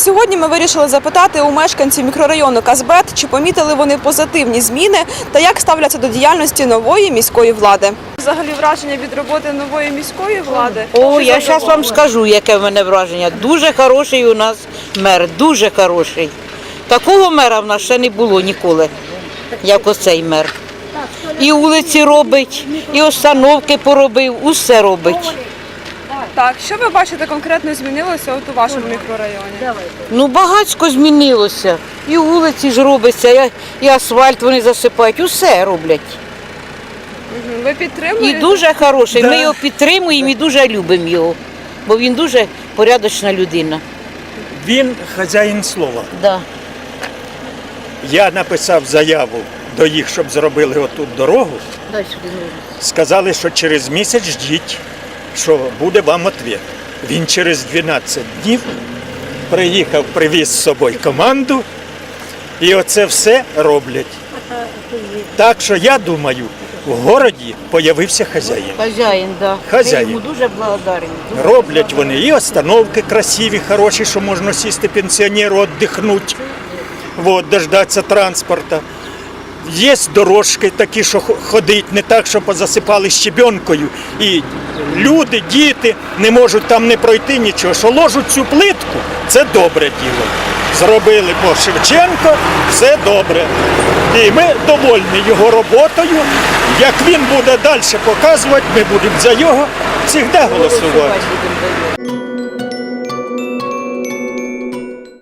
Сьогодні ми вирішили запитати у мешканців мікрорайону Казбет, чи помітили вони позитивні зміни та як ставляться до діяльності нової міської влади. Взагалі враження від роботи нової міської влади. О, я зараз вам скажу, яке в мене враження. Дуже хороший у нас мер, дуже хороший. Такого мера в нас ще не було ніколи, як оцей мер. І вулиці робить, і установки поробив, усе робить. Так, що ви бачите конкретно змінилося от у вашому мікрорайоні? Ну, багатсько змінилося. І вулиці ж робиться, і- і асфальт вони засипають, усе роблять. Мгм. Ви І підтримуєте? дуже хороший. Ми його підтримуємо і дуже любимо його, бо він дуже порядочна людина. Він хазяїн слова. Да. Я написав заяву до їх, щоб зробили отут дорогу. Сказали, що через місяць ждіть, що буде вам відповідь. Він через 12 днів приїхав, привіз з собою команду, і оце все роблять. Так що я думаю, в городі появився хазяїн. Хазяїн, да. Хазяїн. Ми йому дуже благодарні. Роблять вони і остановки красиві, хороші, що можна сісти пенсіонеру, віддихнути, вот, дождатися транспорту. Є дорожки такі, що хо- ходить, не так, що позасипали щебенкою. І люди, діти не можуть там не пройти нічого. Що ложуть цю плитку, це добре діло. Зробили по Шевченко, все добре. І ми довольні його роботою. Як він буде далі показувати, ми будемо за його завжди голосувати.